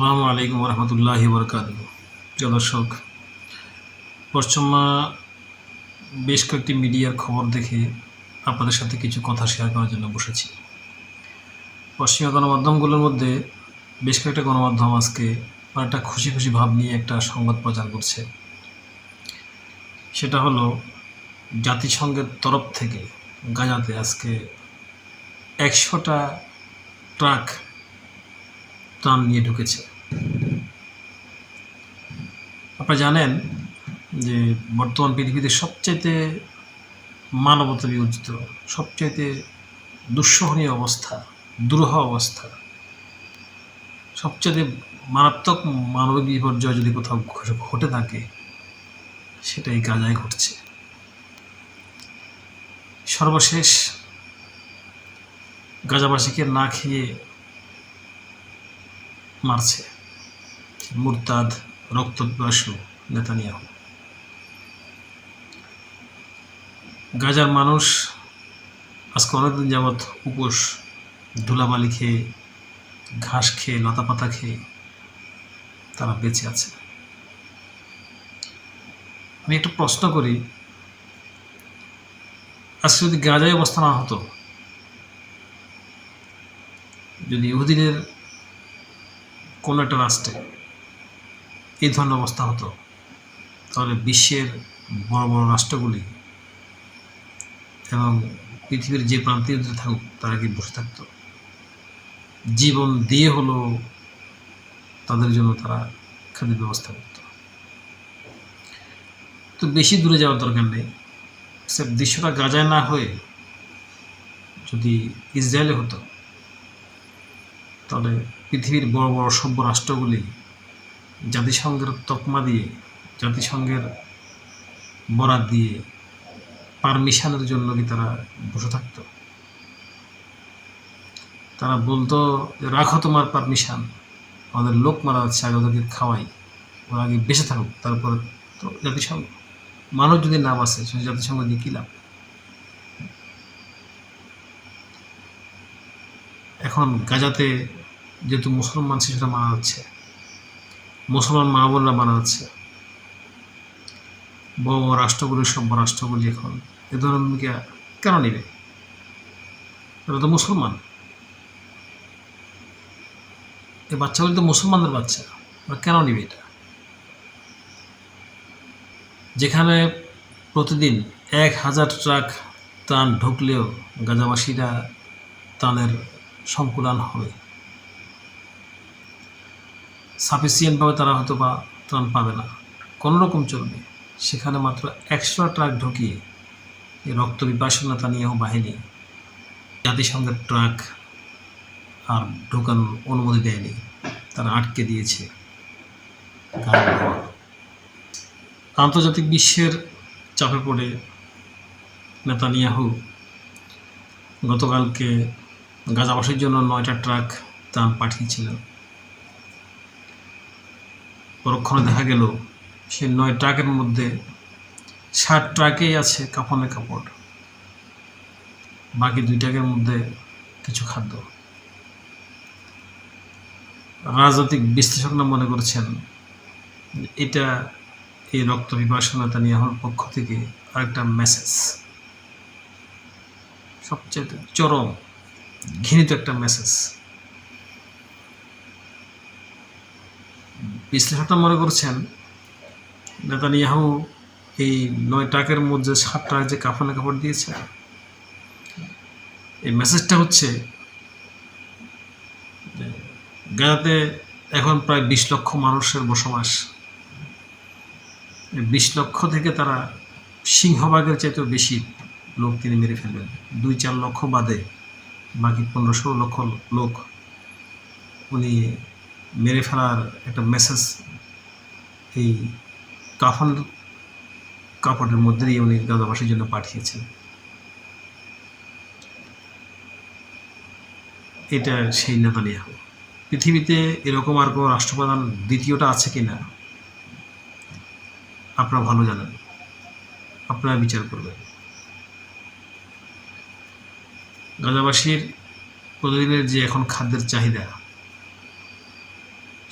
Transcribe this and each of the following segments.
আসসালামু আলাইকুম রহমতুল্লাহি বরকাত দর্শক পশ্চিমা বেশ কয়েকটি মিডিয়ার খবর দেখে আপনাদের সাথে কিছু কথা শেয়ার করার জন্য বসেছি। পশ্চিমা গণমাধ্যমগুলোর মধ্যে বেশ কয়েকটা গণমাধ্যম আজকে একটা খুশি খুশি ভাব নিয়ে একটা সংবাদ প্রচার করছে। সেটা হলো, জাতিসংঘের তরফ থেকে গাজাতে আজকে একশোটা ট্রাক ত্রাণ নিয়ে ঢুকেছে। আপনারা জানেন যে বর্তমান পৃথিবীতে সবচাইতে মানবতা বিবর্জিত সবচাইতে দুঃসহনীয় অবস্থা, দুরূহ অবস্থা সবচেয়ে মারাত্মক মানবিক বিপর্যয় যদি কোথাও ঘটে থাকে, সেটাই গাজায় ঘটছে। সর্বশেষ গাজাবাসীকে না খেয়ে মারছে মুরতাদ রক্তপিপাসু নেতানিয়াহু। গাজার মানুষ আজকে অনেকদিন যাবৎ উপোস ধুলাবালি খেয়ে, ঘাস খেয়ে লতা পাতা খেয়ে তারা বেঁচে আছে। আমি একটু প্রশ্ন করি, আজকে যদি গাজায় অবস্থা না হতো, যদি ইহুদিনের কোনো একটা রাষ্ট্রে এই ধরনের অবস্থা হতো। তাহলে বিশ্বের বড় বড় রাষ্ট্রগুলি এবং পৃথিবীর যে প্রান্তীয় থাকুক, তারা কি বসে থাকতো? জীবন দিয়ে হলো তাদের জন্য তারা খাদ্যের ব্যবস্থা করত। তো বেশি দূরে যাওয়ার দরকার নেই। সে দৃশ্যটা গাজায় না হয়ে যদি ইসরায়েলে হতো, তাহলে পৃথিবীর বড় বড় সভ্য রাষ্ট্রগুলি জাতিসংঘের তকমা দিয়ে, জাতিসংঘের বরাত দিয়ে পারমিশনের জন্য কি তারা বসে থাকতো? তারা বলতো যে, রাখো তোমার পারমিশন। আমাদের লোক মারা যাচ্ছে, আগে ওদেরকে খাওয়াই। ওরা আগে বেঁচে থাকুক, তারপরে তো জাতিসংঘ মানুষ যদি না বাসে সে জাতিসংঘ দিয়ে কী লাভ? এখন গাজাতে যেহেতু মুসলমান শিশুরা মারা যাচ্ছে মুসলমান মা বোনরা বানাচ্ছে। বড় বড় রাষ্ট্রগুলি, সভ্য রাষ্ট্রগুলি এখন এ ধরনের ভূমিকা কেন নেবে? এরা তো মুসলমান। এই বাচ্চাগুলি তো মুসলমানদের বাচ্চা, ওরা কেন নেবে এটা? যেখানে প্রতিদিন এক হাজার ট্রাক ত্রাণ ঢুকলেও গাজাবাসীরা ত্রাণের সংকুলান হবে। সাফিসিয়েন্টভাবে তারা হয়তো বা ত্রাণ পাবে না। কোনো রকম চলবে সেখানে মাত্র একশো ট্রাক ঢুকিয়ে এই রক্ত বিপাসনতা নিয়েও বাহিনী জাতিসংঘের ট্রাক আর ঢোকানোর অনুমতি দেয়নি। তারা আটকে দিয়েছে। আন্তর্জাতিক বিশ্বের চাপে পড়ে নেতানিয়াহু গতকালকে গাজাবাসীর জন্য নয়টা ট্রাক ত্রাণ পাঠিয়েছিলেন। পরক্ষণে দেখা গেল, সে নয় ট্রাকের মধ্যে ষাট ট্রাকেই আছে কাপড়ে কাপড়। বাকি দুই ট্রাকের মধ্যে কিছু খাদ্য। রাজনৈতিক বিশ্লেষকরা মনে করছেন, এটা এই রক্ত বিপাসনতা নিয়ে আমার পক্ষ থেকে আরেকটা মেসেজ সবচেয়ে চরম ঘৃণিত একটা মেসেজ বিশ্লেষকরা মনে করছেন? নেতানিয়াহু এই নয় ট্রাকের মধ্যে সাত ট্রাক যে কাফনে কাপড় দিয়েছে এই মেসেজটা হচ্ছে গাজাতে এখন প্রায় বিশ লক্ষ মানুষের বসবাস। বিশ লক্ষ থেকে তারা সিংহভাগের চাইতেও বেশি লোক তিনি মেরে ফেলবেন। দুই চার লক্ষ বাদে বাকি পনেরো ষোলো লক্ষ লোক উনি মেরে ফেলার একটা মেসেজ এই কাফল কাপড়ের মধ্যে দিয়ে উনি গাজাবাসীর জন্য পাঠিয়েছেন। এটা সেই নেতানিয়াহু। পৃথিবীতে এরকম আর কোনো রাষ্ট্রপ্রধান দ্বিতীয়টা আছে কি না আপনারা ভালো জানেন। আপনারা বিচার করবেন। গাজাবাসীর প্রতিদিনের যে এখন খাদ্যের চাহিদা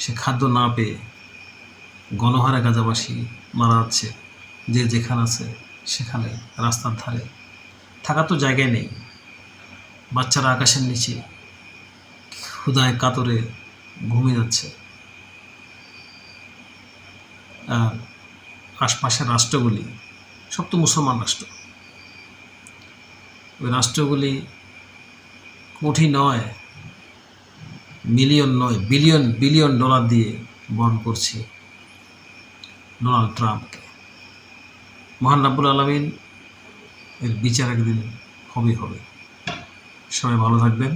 সে খাদ্য না পেয়ে গণহারে গাজাবাসী মারা যাচ্ছে। যে যেখানে আছে, সেখানে রাস্তার ধারে। থাকার তো জায়গায় নেই। বাচ্চারা আকাশের নিচে ক্ষুদায় কাতরে ঘুমিয়ে যাচ্ছে। আর আশপাশের রাষ্ট্রগুলি সব তো মুসলমান রাষ্ট্র। ওই রাষ্ট্রগুলি কঠিন নয়। মিলিয়ন নয়, বিলিয়ন বিলিয়ন ডলার দিয়ে বহন করছে ডোনাল্ড ট্রাম্পকে। মহান রাব্বুল আলমিন এর বিচার একদিন হবে হবে। সবাই ভালো থাকবেন।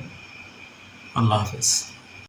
আল্লাহ হাফেজ।